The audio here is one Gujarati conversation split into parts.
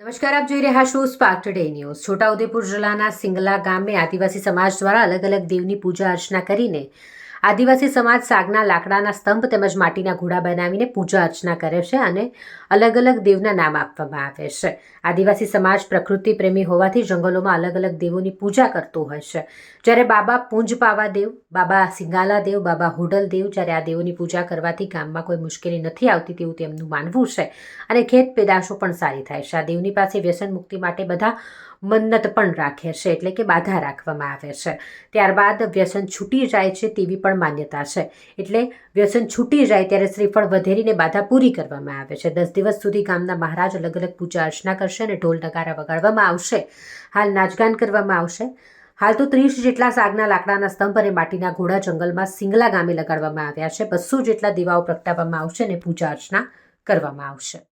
નમસ્કાર, આપ જોઈ રહ્યા છો સ્પાર્ક ટુડે ન્યૂઝ છોટાઉદેપુર જિલ્લાના સિંગલા ગામે આદિવાસી સમાજ દ્વારા અલગ અલગ દેવની પૂજા અર્ચના કરીને આદિવાસી સમાજ સાગના લાકડાના સ્તંભ તેમજ માટીના ઘોડા બનાવીને પૂજા અર્ચના કરે છે અને અલગ અલગ દેવના નામ આપવામાં આવે છે. આદિવાસી સમાજ પ્રકૃતિ પ્રેમી હોવાથી જંગલોમાં અલગ અલગ દેવોની પૂજા કરતો હોય છે. જ્યારે બાબા પૂંજ પાવા દેવ, બાબા સિંગાલા દેવ, બાબા હોડલ દેવ જ્યારે આ દેવોની પૂજા કરવાથી ગામમાં કોઈ મુશ્કેલી નથી આવતી તેવું તેમનું માનવું છે અને ખેત પેદાશો પણ સારી થાય છે. આ દેવની પાસે વ્યસન મુક્તિ માટે બધા મન્નત પણ રાખે છે, એટલે કે બાધા રાખવામાં આવે છે. ત્યારબાદ વ્યસન છૂટી જાય છે તેવી પણ માન્યતા છે. એટલે વ્યસન છૂટી જાય ત્યારે શ્રીફળ વધેરીને બાધા પૂરી કરવામાં આવે છે. દસ દિવસ સુધી ગામના મહારાજ અલગ અલગ પૂજા અર્ચના કરશે અને ઢોલ નગારા વગાડવામાં આવશે. હાલ નાચગાન કરવામાં આવશે. હાલ તો ત્રીસ જેટલા સાગના લાકડાના સ્તંભ અને માટીના ઘોડા જંગલમાં સિંગલા ગામે લગાડવામાં આવ્યા છે. બસો જેટલા દીવાઓ પ્રગટાવવામાં આવશે અને પૂજા અર્ચના કરવામાં આવશે.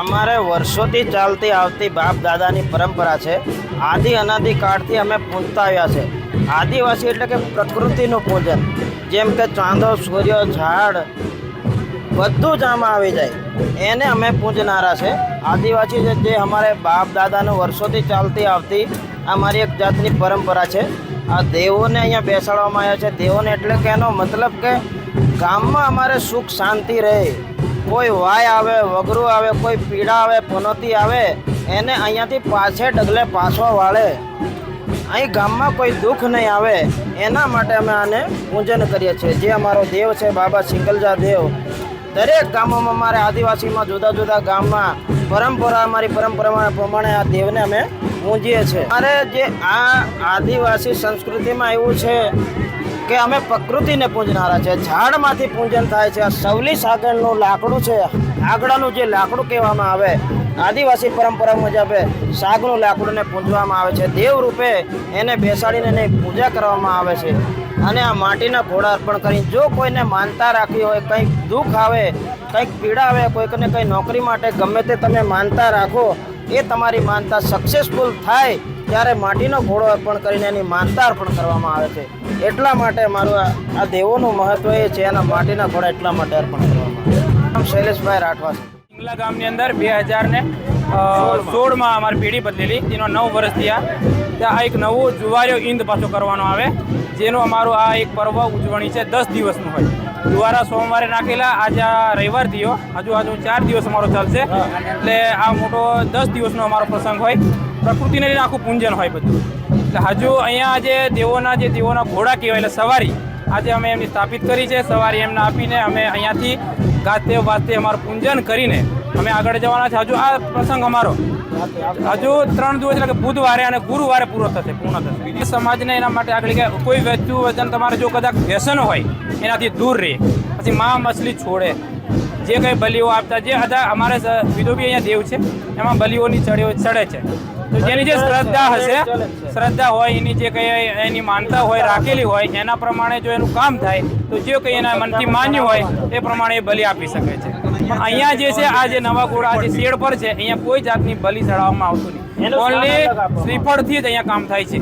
અમારે વર્ષોથી ચાલતી આવતી બાપ દાદાની પરંપરા છે. આદિ અનાદિ કાળથી અમે પૂજતા આવ્યા છે. આદિવાસી એટલે કે પ્રકૃતિનું પૂજન. જેમ કે ચાંદો, સૂર્ય, ઝાડ બધું જ આમાં આવી જાય. એને અમે પૂજનારા છે. આદિવાસી જે અમારે બાપ દાદાનું વર્ષોથી ચાલતી આવતી અમારી એક જાતની પરંપરા છે. આ દેવોને અહીંયા બેસાડવામાં આવ્યા છે. દેવોને એટલે કે એનો મતલબ કે ગામમાં અમારે સુખ શાંતિ રહે. કોઈ વાય આવે, વગરું આવે, કોઈ પીડા આવે, પનોતી આવે, એને અહીંયાથી પાછે ડગલે પાછો વાળે. અહીં ગામમાં કોઈ દુઃખ નહીં આવે. એના માટે અમે આને પૂજન કરીએ છીએ. જે અમારો દેવ છે બાબા સિંગલજા દેવ, દરેક ગામોમાં અમારે આદિવાસીમાં જુદા જુદા ગામમાં પરંપરા, અમારી પરંપરા પ્રમાણે આ દેવને અમે પૂંજીએ છીએ. અમારે જે આ આદિવાસી સંસ્કૃતિમાં એવું છે કે અમે પ્રકૃતિને પૂજનારા છે. ઝાડમાંથી પૂજન થાય છે. આ સવલી સાગરનું લાકડું છે. આગળનું જે લાકડું કહેવામાં આવે, આદિવાસી પરંપરા મુજબ સાગનું લાકડુંને પૂજવામાં આવે છે. દેવ રૂપે એને બેસાડીને એની પૂજા કરવામાં આવે છે. અને આ માટીના ઘોડા અર્પણ કરી જો કોઈને માનતા રાખવી હોય, કંઈક દુઃખ આવે કંઈક પીડા આવે, કોઈકને કંઈ નોકરી માટે ગમે તે તમે માનતા રાખો, એ તમારી માનતા સક્સેસફુલ થાય, ત્યારે માટીનો ઘોડો અર્પણ કરીને એની માનતા અર્પણ કરવામાં આવે છે. એટલા માટે મારું આ- દેવોનું મહત્વ એ છે, એના માટીના ઘોડા એટલા માટે અર્પણ કરવામાં આવે શૈલેષભાઈ રાઠવા છે. ગામની અંદર બે હજાર ને સોળમાં અમારી પેઢી બદલેલી. જેનો નવ વર્ષ થયા. ત્યાં એક નવો જુવાર્યો ઈંદ પાછો કરવાનો આવે, જેનો અમારો આ એક પર્વ ઉજવણી છે, દસ દિવસનું હોય. જુવારા સોમવારે નાખેલા. આજે આ રવિવાર થયો. હજુ હજુ ચાર દિવસ અમારો ચાલશે. એટલે આ મોટો દસ દિવસનો અમારો પ્રસંગ હોય. પ્રકૃતિને લઈને આખું પૂંજન હોય બધું. એટલે હજુ અહીંયા જે દેવોના જે દેવોના ઘોડા કહેવાય એટલે સવારી. આજે અમે એમની સ્થાપિત કરી છે. સવારી એમને આપીને અમે અહીંયાથી ગાતે વાતે અમારું પૂંજન કરીને અમે આગળ જવાના છે હજુ આ પ્રસંગ અમારો. હજુ ત્રણ દિવસ એટલે કે બુધવારે અને ગુરુવારે પૂરો થશે, પૂર્ણ થશે. બીજી સમાજને એના માટે આગળ કે કોઈ વ્યક્તિ વચન તમારે જો કદાચ વ્યસન હોય, એનાથી દૂર રહે. પછી માં મછલી છોડે. જે કંઈ બલીઓ આપતા, જે હતા અમારે વિધો બી અહીંયા દેવ છે, એમાં બલીઓની ચડ્યો ચડે છે. તો જેની જે શ્રદ્ધા હશે, શ્રદ્ધા હોય, એની જે કંઈ એની માનતા હોય, રાખેલી હોય, એના પ્રમાણે જો એનું કામ થાય, તો જે કંઈ એના મનથી માન્યું હોય, એ પ્રમાણે એ બલિ આપી શકે છે. પણ અહીંયા જે છે આ જે નવા ઘોડા જે શેડ પર છે અહીંયા કોઈ જાતની બલિ ચડાવવામાં આવતું નહીં. ઓનલી શ્રીફળથી જ અહીંયા કામ થાય છે.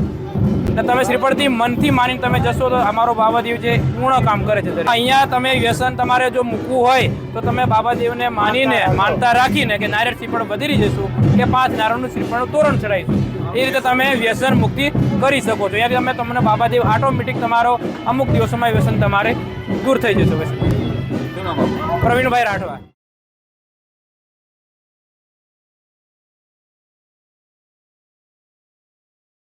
તો તમે શ્રીફળથી મનથી માનીને તમે જશો તો અમારો બાબાદેવ જે પૂર્ણ કામ કરે છે અહીંયા તમે વ્યસન તમારે જો મૂકવું હોય તો તમે બાબાદેવને માનીને માનતા રાખીને કે નારિયેળ શ્રીફળ વધારી જશું કે પાંચ નારણનું શ્રીફળનું તોરણ ચડાવીશું. એ રીતે તમે વ્યસન મુક્તિ કરી શકો છો. યાર તમે તમને બાબાદેવ ઓટોમેટિક તમારો અમુક દિવસોમાં વ્યસન તમારે દૂર થઈ જશે. પછી પ્રવીણભાઈ રાઠવા.